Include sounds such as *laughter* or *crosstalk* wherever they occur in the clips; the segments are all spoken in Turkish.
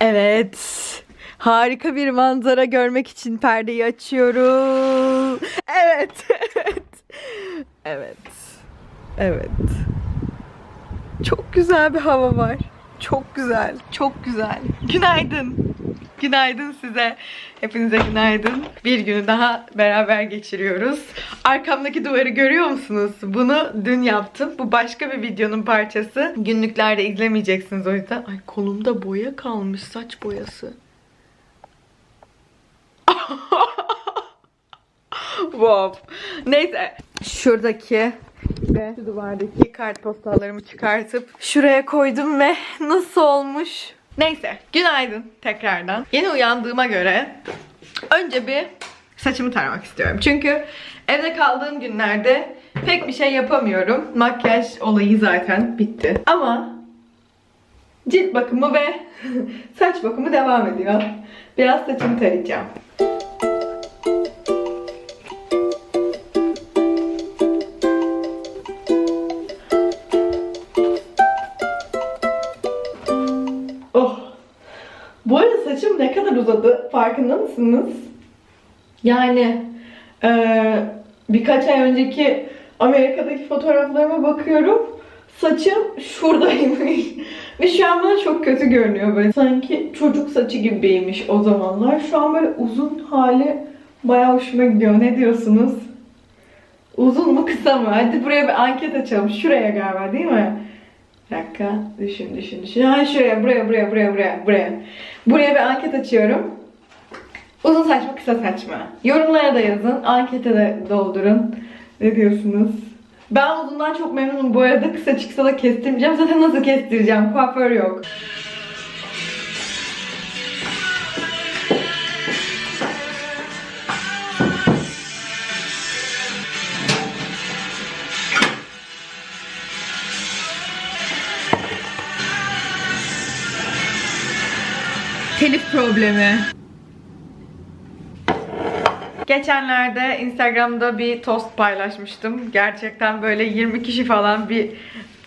Evet. Harika bir manzara görmek için perdeyi açıyoruz. Evet. *laughs* Evet. Evet. Evet. Çok güzel bir hava var. Çok güzel. Çok güzel. Günaydın. Günaydın size. Hepinize günaydın. Bir günü daha beraber geçiriyoruz. Arkamdaki duvarı görüyor musunuz? Bunu dün yaptım. Bu başka bir videonun parçası. Günlüklerde izlemeyeceksiniz o yüzden. Ay kolumda boya kalmış. Saç boyası. *laughs* wow. Neyse. Şuradaki ve şu duvardaki kartpostallarımı çıkartıp şuraya koydum ve nasıl olmuş? Neyse. Günaydın tekrardan. Yeni uyandığıma göre önce bir saçımı taramak istiyorum. Çünkü evde kaldığım günlerde pek bir şey yapamıyorum. Makyaj olayı zaten bitti. Ama cilt bakımı ve *laughs* saç bakımı devam ediyor. Biraz saçımı tarayacağım. Ne kadar uzadı farkında mısınız? Yani eee, birkaç ay önceki Amerika'daki fotoğraflarıma bakıyorum. Saçım şuradaymış. Ve şu an bana çok kötü görünüyor böyle. Sanki çocuk saçı gibiymiş o zamanlar. Şu an böyle uzun hali bayağı hoşuma gidiyor. Ne diyorsunuz? Uzun mu kısa mı? Hadi buraya bir anket açalım. Şuraya galiba değil mi? Bir dakika. Düşün düşün düşün. Ha şuraya buraya buraya buraya buraya buraya. Buraya bir anket açıyorum. Uzun saç mı kısa saç mı? Yorumlara da yazın. Ankete de doldurun. Ne diyorsunuz? Ben uzundan çok memnunum. Bu arada kısa çıksa da kestirmeyeceğim. Zaten nasıl kestireceğim? Kuaför yok. Telif problemi. Geçenlerde Instagram'da bir tost paylaşmıştım. Gerçekten böyle 20 kişi falan bir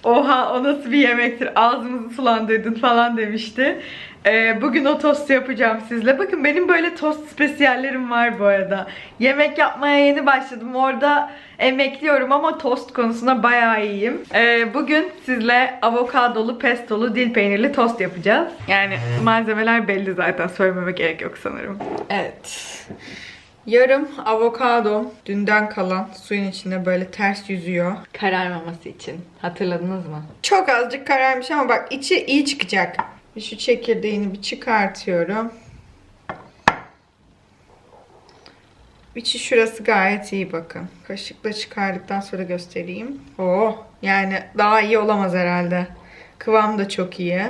oha o nasıl bir yemektir ağzımızı sulandırdın falan demişti. Ee, bugün o tostu yapacağım sizle. Bakın benim böyle tost spesiyallerim var bu arada. Yemek yapmaya yeni başladım. Orada emekliyorum ama tost konusunda bayağı iyiyim. Ee, bugün sizle avokadolu, pestolu, dil peynirli tost yapacağız. Yani malzemeler belli zaten. Söylememe gerek yok sanırım. Evet. Yarım avokado dünden kalan suyun içinde böyle ters yüzüyor. Kararmaması için. Hatırladınız mı? Çok azıcık kararmış ama bak içi iyi çıkacak. Şu çekirdeğini bir çıkartıyorum. İçi şurası gayet iyi bakın. Kaşıkla çıkardıktan sonra göstereyim. Oh yani daha iyi olamaz herhalde. Kıvam da çok iyi.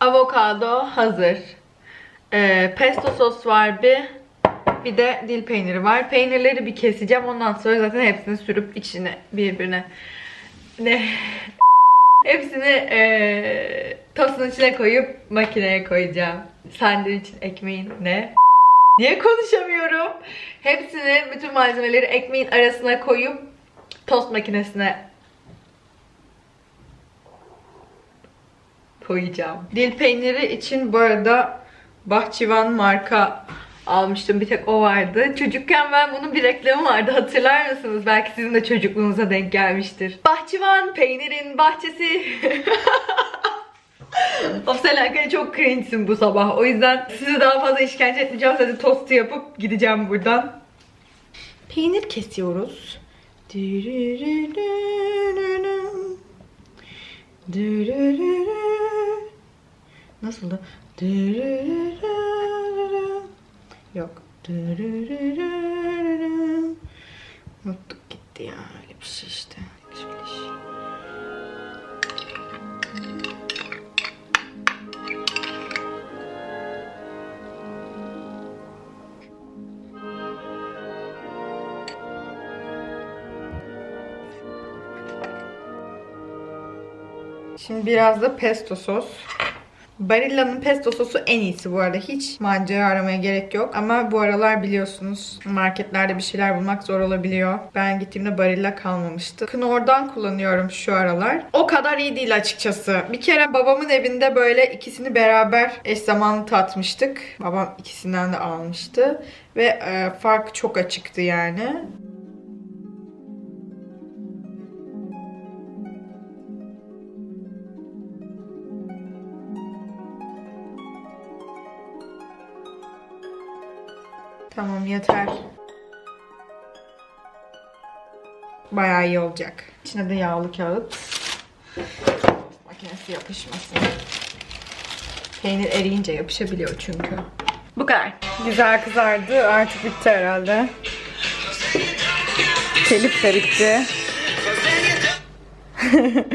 Avokado hazır. Ee, pesto sos var bir. Bir de dil peyniri var. Peynirleri bir keseceğim. Ondan sonra zaten hepsini sürüp içine birbirine ne hepsini ee, tostun içine koyup makineye koyacağım. Sandviçin ekmeğin ne? Niye konuşamıyorum? Hepsini bütün malzemeleri ekmeğin arasına koyup tost makinesine koyacağım. Dil peyniri için bu arada Bahçıvan marka almıştım. Bir tek o vardı. Çocukken ben bunun bir reklamı vardı. Hatırlar mısınız? Belki sizin de çocukluğunuza denk gelmiştir. Bahçıvan peynirin bahçesi. *laughs* of Selaka'ya çok cringe'sin bu sabah. O yüzden sizi daha fazla işkence etmeyeceğim. Sadece tostu yapıp gideceğim buradan. Peynir kesiyoruz. Nasıldı? Yok. Unuttuk gitti ya. Öyle bir şey işte. Şimdi biraz da pesto sos. Barilla'nın pesto sosu en iyisi bu arada. Hiç macera aramaya gerek yok. Ama bu aralar biliyorsunuz marketlerde bir şeyler bulmak zor olabiliyor. Ben gittiğimde Barilla kalmamıştı. Knorr'dan kullanıyorum şu aralar. O kadar iyi değil açıkçası. Bir kere babamın evinde böyle ikisini beraber eş zamanlı tatmıştık. Babam ikisinden de almıştı. Ve e, fark çok açıktı yani. Tamam yeter. Bayağı iyi olacak. İçine de yağlı kağıt. Makinesi yapışmasın. Peynir eriyince yapışabiliyor çünkü. Bu kadar. Güzel kızardı. Artık bitti herhalde. Telif de bitti. *laughs*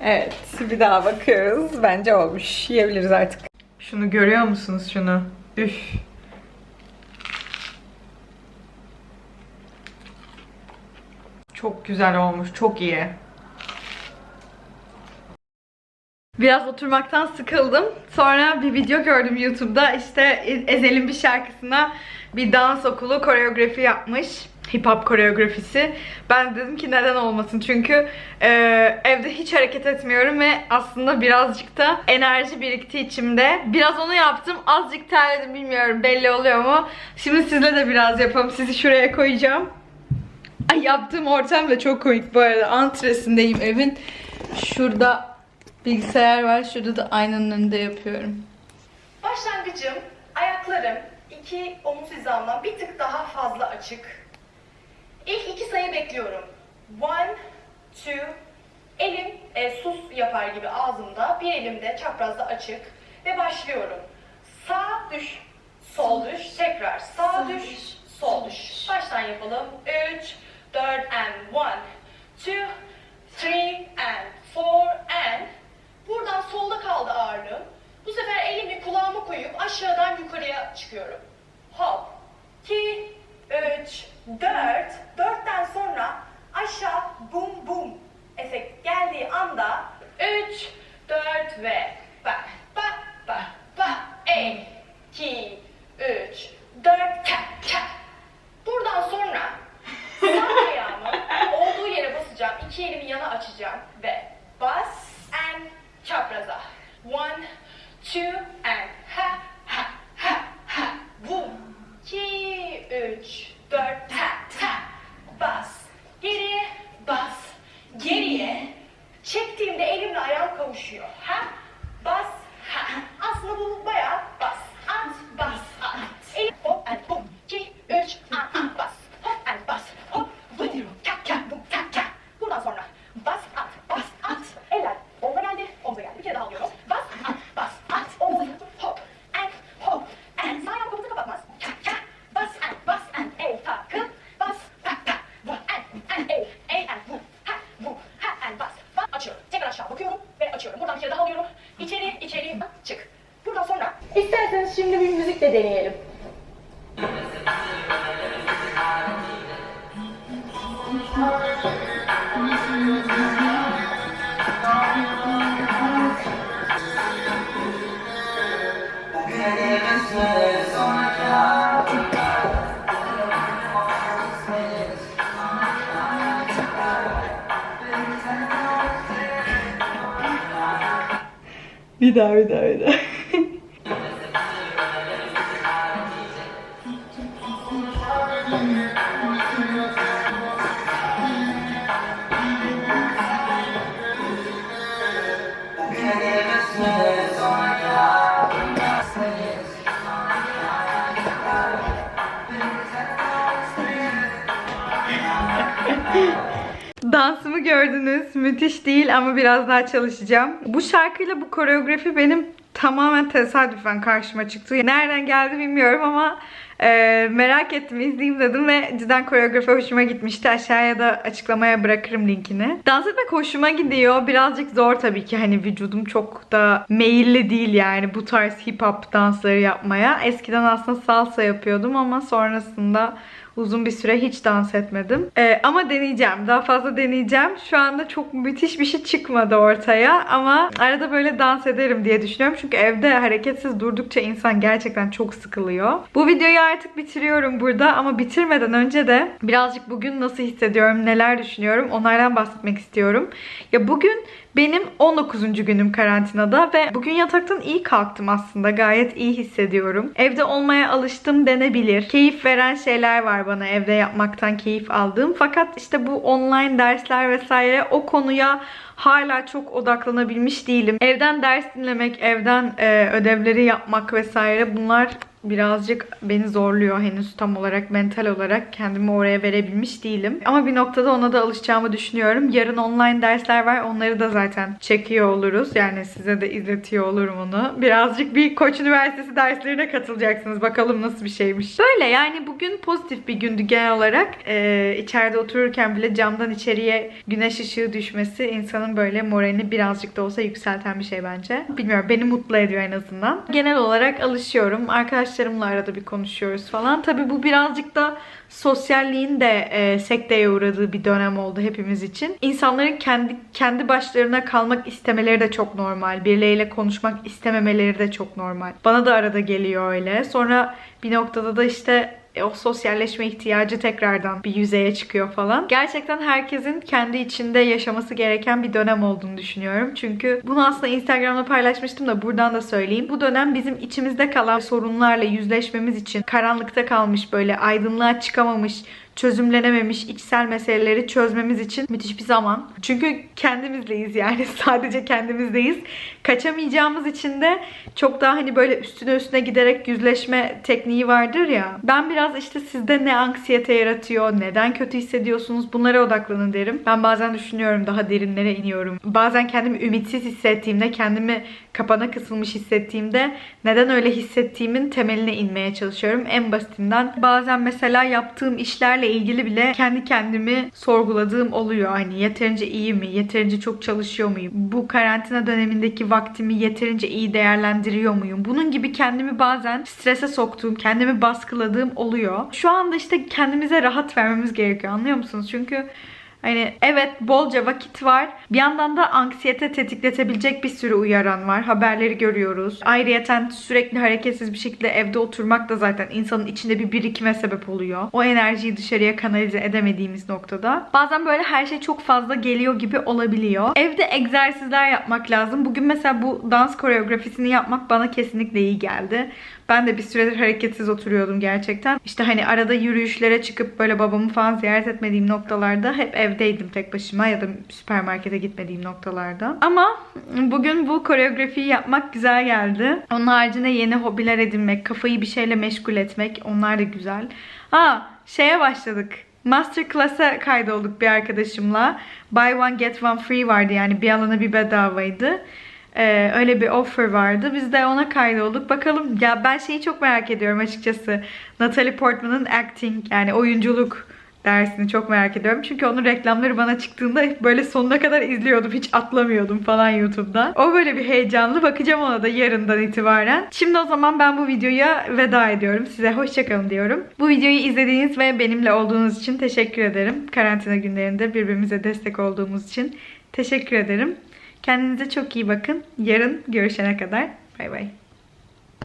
evet. Bir daha bakıyoruz. Bence olmuş. Yiyebiliriz artık. Şunu görüyor musunuz şunu? Üf. Çok güzel olmuş. Çok iyi. Biraz oturmaktan sıkıldım. Sonra bir video gördüm YouTube'da. İşte Ezel'in bir şarkısına bir dans okulu koreografi yapmış. Hip hop koreografisi. Ben dedim ki neden olmasın çünkü e, evde hiç hareket etmiyorum ve aslında birazcık da enerji birikti içimde. Biraz onu yaptım. Azıcık terledim bilmiyorum belli oluyor mu? Şimdi sizle de biraz yapalım. Sizi şuraya koyacağım. Ay yaptığım ortam da çok komik bu arada. Antresindeyim evin. Şurada bilgisayar var. Şurada da aynanın önünde yapıyorum. Başlangıcım ayaklarım iki omuz hizamdan bir tık daha fazla açık. İlk iki sayı bekliyorum. One, two, elim e, sus yapar gibi ağzımda, bir elim de çaprazda açık ve başlıyorum. Sağ düş, sol düş, tekrar sağ düş, sol düş. Baştan yapalım. Üç, dört and one, two, three and four and Buradan solda kaldı ağırlığım. Bu sefer elimi kulağıma koyup aşağıdan yukarıya çıkıyorum. Hop. 2, 3, 4. 4'ten sonra aşağı bum bum efekt geldiği anda 3, 4 ve ba ba ba ba 2, 3, 4 ka ka. Buradan sonra sağ ayağımı olduğu yere basacağım. İki elimi yana açacağım ve bas and çapraza. One, two and ha ha ha ha. Boom. İki, Bir daha bir daha bir daha. Müthiş değil ama biraz daha çalışacağım. Bu şarkıyla bu koreografi benim tamamen tesadüfen karşıma çıktı. Nereden geldi bilmiyorum ama e, merak ettim, izleyeyim dedim ve cidden koreografi hoşuma gitmişti. Aşağıya da açıklamaya bırakırım linkini. Dans etmek hoşuma gidiyor. Birazcık zor tabii ki. Hani vücudum çok da meyilli değil yani bu tarz hip hop dansları yapmaya. Eskiden aslında salsa yapıyordum ama sonrasında Uzun bir süre hiç dans etmedim. Ee, ama deneyeceğim. Daha fazla deneyeceğim. Şu anda çok müthiş bir şey çıkmadı ortaya. Ama arada böyle dans ederim diye düşünüyorum. Çünkü evde hareketsiz durdukça insan gerçekten çok sıkılıyor. Bu videoyu artık bitiriyorum burada. Ama bitirmeden önce de birazcık bugün nasıl hissediyorum, neler düşünüyorum onlardan bahsetmek istiyorum. Ya bugün benim 19. günüm karantinada ve bugün yataktan iyi kalktım aslında. Gayet iyi hissediyorum. Evde olmaya alıştım denebilir. Keyif veren şeyler var bana evde yapmaktan keyif aldığım. Fakat işte bu online dersler vesaire o konuya hala çok odaklanabilmiş değilim. Evden ders dinlemek, evden e, ödevleri yapmak vesaire bunlar birazcık beni zorluyor henüz tam olarak mental olarak kendimi oraya verebilmiş değilim. Ama bir noktada ona da alışacağımı düşünüyorum. Yarın online dersler var. Onları da zaten çekiyor oluruz. Yani size de izletiyor olurum onu. Birazcık bir Koç Üniversitesi derslerine katılacaksınız. Bakalım nasıl bir şeymiş. Böyle yani bugün pozitif bir gündü genel olarak. Ee, içeride otururken bile camdan içeriye güneş ışığı düşmesi insanın böyle moralini birazcık da olsa yükselten bir şey bence. Bilmiyorum beni mutlu ediyor en azından. Genel olarak alışıyorum. Arkadaşlarımla arada bir konuşuyoruz falan. Tabii bu birazcık da sosyalliğin de e, sekteye uğradığı bir dönem oldu hepimiz için. İnsanların kendi kendi başlarına kalmak istemeleri de çok normal. Birileriyle konuşmak istememeleri de çok normal. Bana da arada geliyor öyle. Sonra bir noktada da işte e, o sosyalleşme ihtiyacı tekrardan bir yüzeye çıkıyor falan. Gerçekten herkesin kendi içinde yaşaması gereken bir dönem olduğunu düşünüyorum. Çünkü bunu aslında Instagram'da paylaşmıştım da buradan da söyleyeyim. Bu dönem bizim içimizde kalan sorunlarla yüzleşmemiz için karanlıkta kalmış böyle aydınlığa çıkamamış çözümlenememiş içsel meseleleri çözmemiz için müthiş bir zaman. Çünkü kendimizleyiz yani *laughs* sadece kendimizdeyiz. Kaçamayacağımız için de çok daha hani böyle üstüne üstüne giderek yüzleşme tekniği vardır ya. Ben biraz işte sizde ne anksiyete yaratıyor, neden kötü hissediyorsunuz bunlara odaklanın derim. Ben bazen düşünüyorum daha derinlere iniyorum. Bazen kendimi ümitsiz hissettiğimde, kendimi kapana kısılmış hissettiğimde neden öyle hissettiğimin temeline inmeye çalışıyorum. En basitinden bazen mesela yaptığım işlerle ilgili bile kendi kendimi sorguladığım oluyor. Hani yeterince iyi mi? Yeterince çok çalışıyor muyum? Bu karantina dönemindeki vaktimi yeterince iyi değerlendiriyor muyum? Bunun gibi kendimi bazen strese soktuğum, kendimi baskıladığım oluyor. Şu anda işte kendimize rahat vermemiz gerekiyor. Anlıyor musunuz? Çünkü Hani evet bolca vakit var. Bir yandan da anksiyete tetikletebilecek bir sürü uyaran var. Haberleri görüyoruz. Ayrıyeten sürekli hareketsiz bir şekilde evde oturmak da zaten insanın içinde bir birikime sebep oluyor. O enerjiyi dışarıya kanalize edemediğimiz noktada. Bazen böyle her şey çok fazla geliyor gibi olabiliyor. Evde egzersizler yapmak lazım. Bugün mesela bu dans koreografisini yapmak bana kesinlikle iyi geldi. Ben de bir süredir hareketsiz oturuyordum gerçekten. İşte hani arada yürüyüşlere çıkıp böyle babamı falan ziyaret etmediğim noktalarda hep evdeydim tek başıma ya da süpermarkete gitmediğim noktalarda. Ama bugün bu koreografiyi yapmak güzel geldi. Onun haricinde yeni hobiler edinmek, kafayı bir şeyle meşgul etmek onlar da güzel. Ha şeye başladık. Masterclass'a kaydolduk bir arkadaşımla. Buy one get one free vardı yani bir alana bir bedavaydı. Ee, öyle bir offer vardı. Biz de ona kaydolduk. Bakalım ya ben şeyi çok merak ediyorum açıkçası. Natalie Portman'ın acting yani oyunculuk dersini çok merak ediyorum. Çünkü onun reklamları bana çıktığında böyle sonuna kadar izliyordum. Hiç atlamıyordum falan YouTube'da. O böyle bir heyecanlı. Bakacağım ona da yarından itibaren. Şimdi o zaman ben bu videoya veda ediyorum. Size hoşçakalın diyorum. Bu videoyu izlediğiniz ve benimle olduğunuz için teşekkür ederim. Karantina günlerinde birbirimize destek olduğumuz için teşekkür ederim. Kendinize çok iyi bakın. Yarın görüşene kadar. Bay bay.